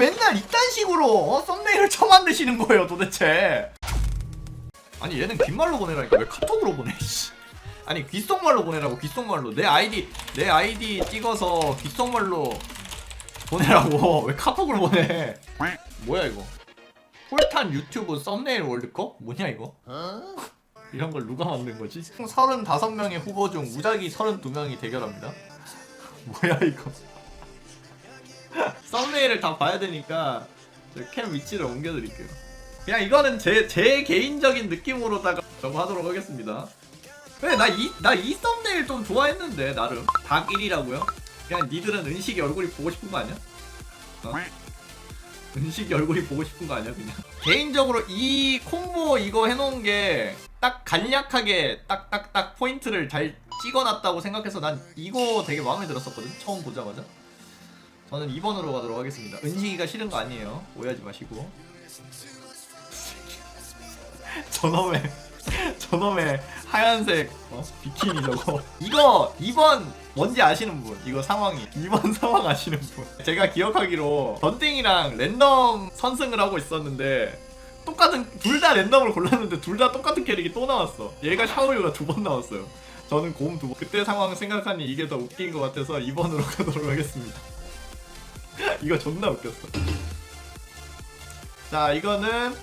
맨날 이딴 식으로 어? 썸네일을 처만드시는 거예요 도대체. 아니 얘는 귓말로 보내라니까. 왜 카톡으로 보내 씨. 아니 귓속말로 보내라고 귓속말로. 내 아이디 내 아이디 찍어서 귓속말로 보내라고. 왜 카톡으로 보내? 뭐야 이거? 폴탄 유튜브 썸네일 월드컵? 뭐냐 이거? 이런 걸 누가 만든 거지? 총 35명의 후보 중 무작위 32명이 대결합니다. 뭐야 이거 썸네일을 다 봐야 되니까 저캠 위치를 옮겨드릴게요. 그냥 이거는 제, 제 개인적인 느낌으로다가 저거 하도록 하겠습니다. 왜나이 나 이 썸네일 좀 좋아했는데 나름 닭 1이라고요? 그냥 니들은 은식이 얼굴이 보고 싶은 거 아니야? 어? 은식이 얼굴이 보고 싶은 거 아니야 그냥? 개인적으로 이 콤보 이거 해놓은 게 딱 간략하게 딱딱딱 포인트를 잘 찍어놨다고 생각해서 난 이거 되게 마음에 들었었거든 처음 보자마자. 저는 2번으로 가도록 하겠습니다. 은식이가 싫은 거 아니에요. 오해하지 마시고. 저놈의 저놈의 하얀색 어? 비키니 저거. 이거 2번 뭔지 아시는 분? 이거 상황이 2번 상황 아시는 분? 제가 기억하기로 던띵이랑 랜덤 선승을 하고 있었는데 똑같은 둘 다 랜덤을 골랐는데 둘 다 똑같은 캐릭이 또 나왔어. 얘가 샤오유가 두 번 나왔어요. 저는 곰 두 번. 그때 상황 생각하니 이게 더 웃긴 것 같아서 2번으로 가도록 하겠습니다. 이거 존나 웃겼어. 자, 이거는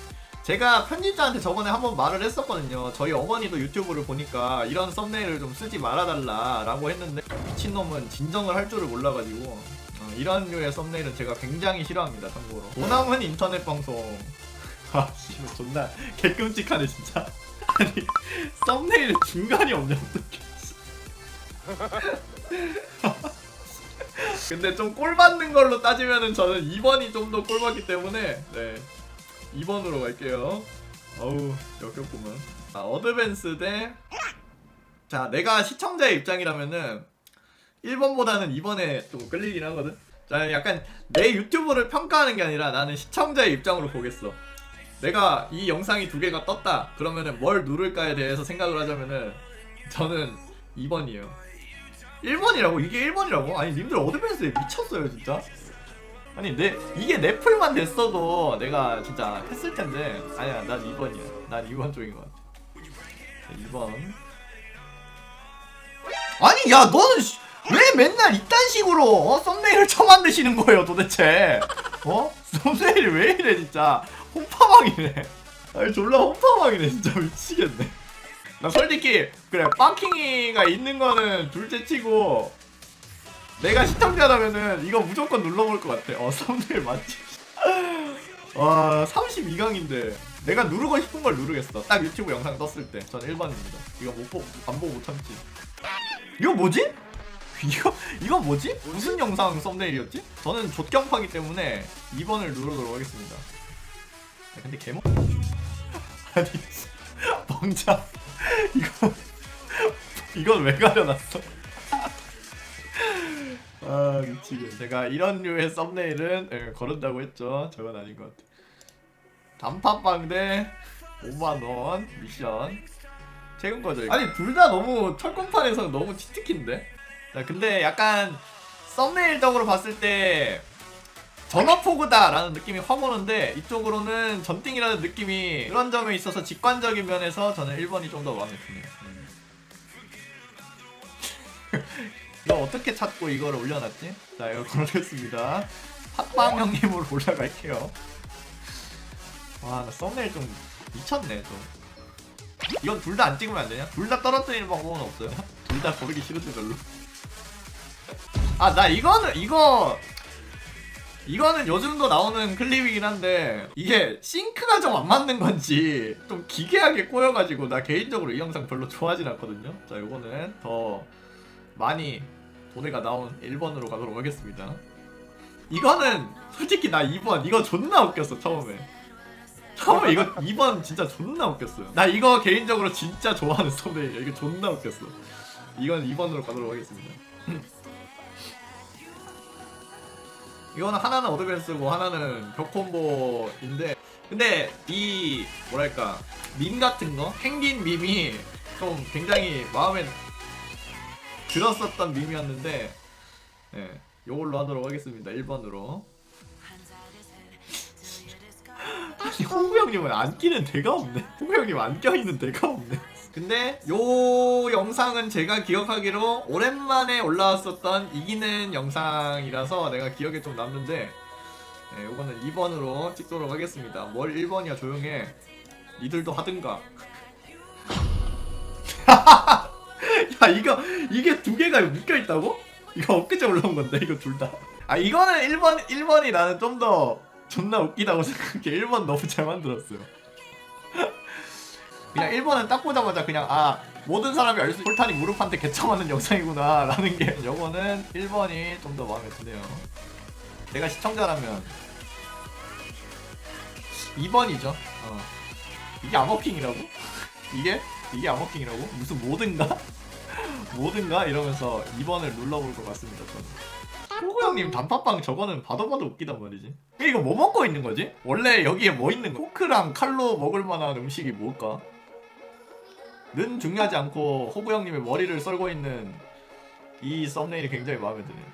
제가 편집자한테 저번에 한번 말을 했었거든요. 저희 어머니도 유튜브를 보니까 이런 썸네일을 좀 쓰지 말아달라라고 했는데 미친놈은 진정을 할 줄을 몰라가지고 어, 이런 류의 썸네일은 제가 굉장히 싫어합니다. 참고로. 도남은 인터넷 방송. 아, 씨발 존나 개끔찍하네 진짜. 아니 썸네일 중간이 없냐 어떡해. 근데 좀 꼴 받는 걸로 따지면은 저는 2번이 좀 더 꼴 받기 때문에 네 2번으로 갈게요. 어우 역겹구만. 아 어드밴스 대. 자 내가 시청자의 입장이라면은 1번보다는 2번에 좀 끌리긴 하거든. 자 약간 내 유튜브를 평가하는 게 아니라 나는 시청자의 입장으로 보겠어. 내가 이 영상이 두 개가 떴다. 그러면은 뭘 누를까에 대해서 생각을 하자면은 저는 2번이에요. 1번이라고? 이게 1번이라고? 아니 님들 어드밴스에 미쳤어요 진짜. 아니 내 이게 내 풀만 됐어도 내가 진짜 했을 텐데. 아니야 난 2번이야. 난 2번 쪽인 것 같아. 2번. 아니 야 너는 씨, 왜 맨날 이딴 식으로 어? 썸네일을 처 만드시는 거예요 도대체? 어? 썸네일이 왜 이래 진짜? 홈파망이네. 아니 졸라 홈파망이네 진짜. 미치겠네 나 솔직히 그래 빵킹이가 있는 거는 둘째 치고 내가 시청자라면은 이거 무조건 눌러볼 것 같아. 어 썸네일 맞지? 와 32강인데 내가 누르고 싶은 걸 누르겠어. 딱 유튜브 영상 떴을 때. 저는 1번입니다. 이거 못 보고 안 보고 못 참지. 이거 뭐지? 이거 이거 뭐지? 무슨 영상 썸네일이었지? 저는 족경파기 때문에 2번을 누르도록 하겠습니다. 야, 근데 개먹 아니 멍자 이거 이건 왜 가려놨어? 아 미치겠네. 제가 이런 류의 썸네일은 예, 거른다고 했죠. 저건 아닌 것 같아. 단팥빵 대 5만 원 미션. 최근 거죠. 이거. 아니 둘 다 너무 철권판에서 너무 치트키인데. 자, 근데 약간 썸네일적으로 봤을 때 전화포그다라는 느낌이 확 오는데 이쪽으로는 전띵이라는 느낌이 그런 점에 있어서 직관적인 면에서 저는 1번이 좀 더 마음에 듭니다. 음. 이거 어떻게 찾고 이거를 올려놨지? 자 이거 걸어겠습니다. 팟빵 형님으로 올라갈게요. 와나 썸네일 좀 미쳤네 좀. 이건 둘 다 안 찍으면 안 되냐? 둘 다 떨어뜨리는 방법은 없어요? 둘 다 고르기 싫은데 별로. 아 나 이거는 이거 이거는 요즘도 나오는 클립이긴 한데 이게 싱크가 좀 안 맞는 건지 좀 기괴하게 꼬여가지고 나 개인적으로 이 영상 별로 좋아하진 않거든요. 자 요거는 더 많이 돈에가 나온 1번으로 가도록 하겠습니다. 이거는 솔직히 나 2번 이거 존나 웃겼어 처음에. 처음에 이거 2번 진짜 존나 웃겼어요. 나 이거 개인적으로 진짜 좋아하는 썸네일이야. 이거 존나 웃겼어. 이건 2번으로 가도록 하겠습니다. 이거는 하나는 어드밴스고 하나는 벽콤보인데 근데 이 뭐랄까 밈 같은 거? 행긴 밈이 좀 굉장히 마음에 들었었던 밈이었는데 예 요걸로 하도록 하겠습니다. 1번으로. 아니 호구 형님은 안 끼는 데가 없네. 호구 형님 안 껴있는 데가 없네 근데 요 영상은 제가 기억하기로 오랜만에 올라왔었던 이기는 영상이라서 내가 기억에 좀 남는데 네, 요거는 2번으로 찍도록 하겠습니다 뭘 1번이야 조용해 니들도 하든가 야 이거 이게 두 개가 묶여 있다고? 이거 엊그제 올라온 건데 이거 둘 다. 아 이거는 1번 1번이 나는 좀 더 존나 웃기다고 생각해. 1번 너무 잘 만들었어요. 그냥 1번은 딱 보자마자 그냥 아 모든 사람이 알수 폴탄이 무릎한테 개처맞는 영상이구나 라는 게 요거는 1번이 좀 더 마음에 드네요. 내가 시청자라면 2번이죠. 어. 이게 암호킹이라고? 이게 이게 암호킹이라고? 무슨 모든가? 모든가 이러면서 2번을 눌러볼 것 같습니다. 저는. 호구 형님 단팥빵 저거는 봐도 봐도 웃기단 말이지. 이거 뭐 먹고 있는 거지? 원래 여기에 뭐 있는 거? 포크랑 칼로 먹을 만한 음식이 뭘까? 는 중요하지 않고 호구 형님의 머리를 썰고 있는 이 썸네일이 굉장히 마음에 드네요.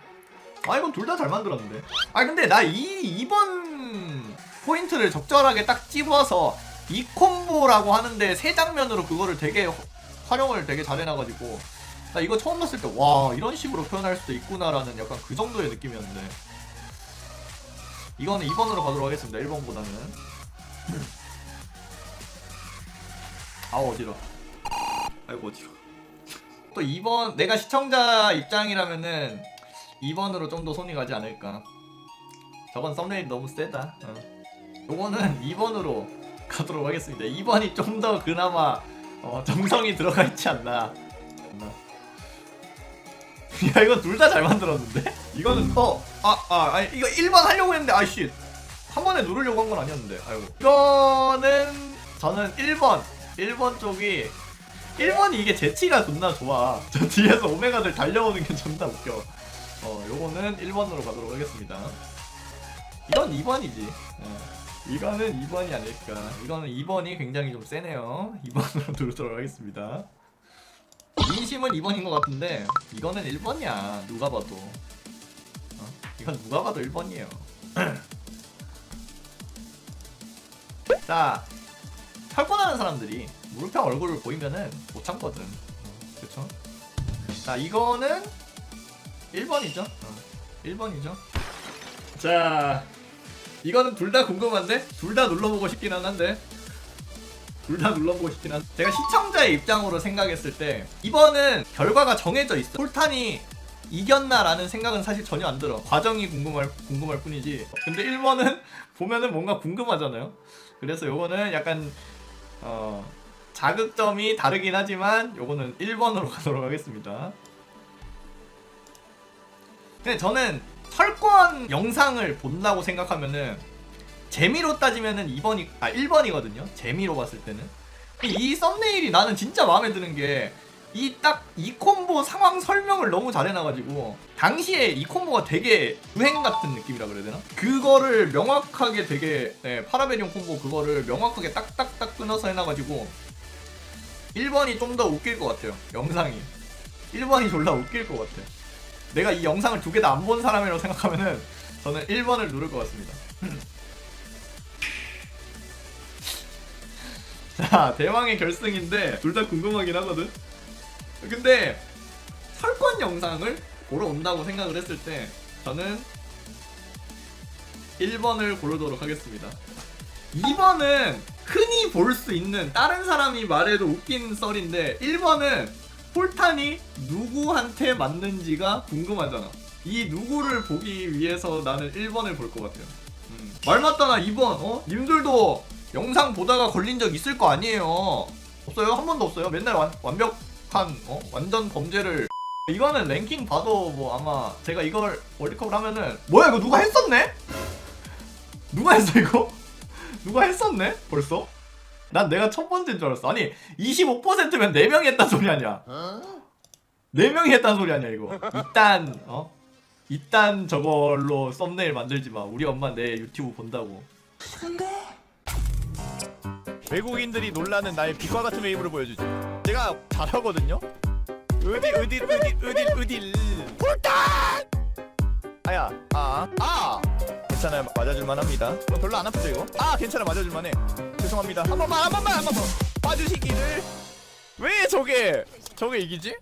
아 이건 둘 다 잘 만들었는데. 아 근데 나 이 2번 포인트를 적절하게 딱 집어서 이 콤보라고 하는데 세 장면으로 그거를 되게 허- 활용을 되게 잘 해놔가지고 나 이거 처음 봤을 때 와 이런 식으로 표현할 수도 있구나라는 약간 그 정도의 느낌이었는데 이거는 2번으로 가도록 하겠습니다 1번보다는 아우 어지러 아이고 어지러 또 2번 내가 시청자 입장이라면은 2번으로 좀 더 손이 가지 않을까? 저건 썸네일 너무 세다. 어. 요거는 2번으로 가도록 하겠습니다. 2번이 좀 더 그나마 어, 정성이 들어가 있지 않나. 야 이거 둘다 잘 만들었는데? 이거는 어, 아, 아, 이거 1번 하려고 했는데 아씨. 한 번에 누르려고 한 건 아니었는데 아이고. 이거는 저는 1번 1번 쪽이 1번이 이게 재치가 존나 좋아. 저 뒤에서 오메가들 달려오는 게 존나 웃겨. 어 요거는 1번으로 가도록 하겠습니다. 이건 2번이지. 이거는 2번이 아닐까. 이거는 2번이 굉장히 좀 세네요. 2번으로 누르도록 하겠습니다. 민심은 2번인 것 같은데 이거는 1번이야. 누가 봐도. 어? 이건 누가 봐도 1번이에요. 자 철권하는 사람들이 무릎형 얼굴을 보이면은 못 참거든. 어, 그쵸? 자 이거는 1번이죠? 어, 1번이죠? 자 이거는 둘 다 궁금한데? 둘 다 눌러보고 싶긴 한데. 둘 다 눌러보고 싶긴 한데. 제가 시청자의 입장으로 생각했을 때 이번은 결과가 정해져 있어. 폴탄이 이겼나라는 생각은 사실 전혀 안 들어. 과정이 궁금할 궁금할 뿐이지. 근데 1번은 보면은 뭔가 궁금하잖아요. 그래서 요거는 약간 어 자극점이 다르긴 하지만 요거는 1번으로 가도록 하겠습니다 근데 저는 철권 영상을 본다고 생각하면은 재미로 따지면은 2번이 아 1번이거든요. 재미로 봤을 때는 이 썸네일이 나는 진짜 마음에 드는 게 이 딱 이 콤보 상황 설명을 너무 잘 해놔가지고 당시에 이 콤보가 되게 유행 같은 느낌이라 그래야 되나? 그거를 명확하게 되게 네, 파라베리온 콤보 그거를 명확하게 딱딱딱 끊어서 해놔가지고 1번이 좀 더 웃길 것 같아요. 영상이 1번이 졸라 웃길 것 같아. 내가 이 영상을 두 개 다 안 본 사람이라고 생각하면은 저는 1번을 누를 것 같습니다. 자, 대왕의 결승인데 둘 다 궁금하긴 하거든. 근데 설권 영상을 보러 온다고 생각을 했을 때 저는 1번을 고르도록 하겠습니다. 2번은 볼 수 있는 다른 사람이 말해도 웃긴 썰인데 1번은 폴탄이 누구한테 맞는지가 궁금하잖아. 이 누구를 보기 위해서 나는 1번을 볼 것 같아요. 음. 말 맞다나 2번, 어? 님들도 영상 보다가 걸린 적 있을 거 아니에요. 없어요? 한 번도 없어요? 맨날 완, 완벽한, 어? 완전 범죄를. 이거는 랭킹 봐도 뭐 아마 제가 이걸 월드컵을 하면은 뭐야 이거 누가 했었네? 누가 했어 이거? 누가 했었네? 벌써? 난 내가 첫 번째인 줄 알았어. 아니 25%면 4명이 했단 소리 아니야. 4명이 했단 소리 아니야 이거. 이딴 어? 이딴 저걸로 썸네일 만들지 마. 우리 엄마 내 유튜브 본다고. 외국인들이 놀라는 나의 빛과 같은 웨이브를 보여주지. 제가 잘하거든요. 어디 어디 어디 어디 어디. 폴탄! 아야, 아, 아. 괜찮아요 맞아줄만 합니다 어, 별로 안 아프죠 이거? 아 괜찮아 맞아줄만해 죄송합니다. 한 번만 한 번만 한 번만. 봐주시기를. 왜 저게 저게 이기지?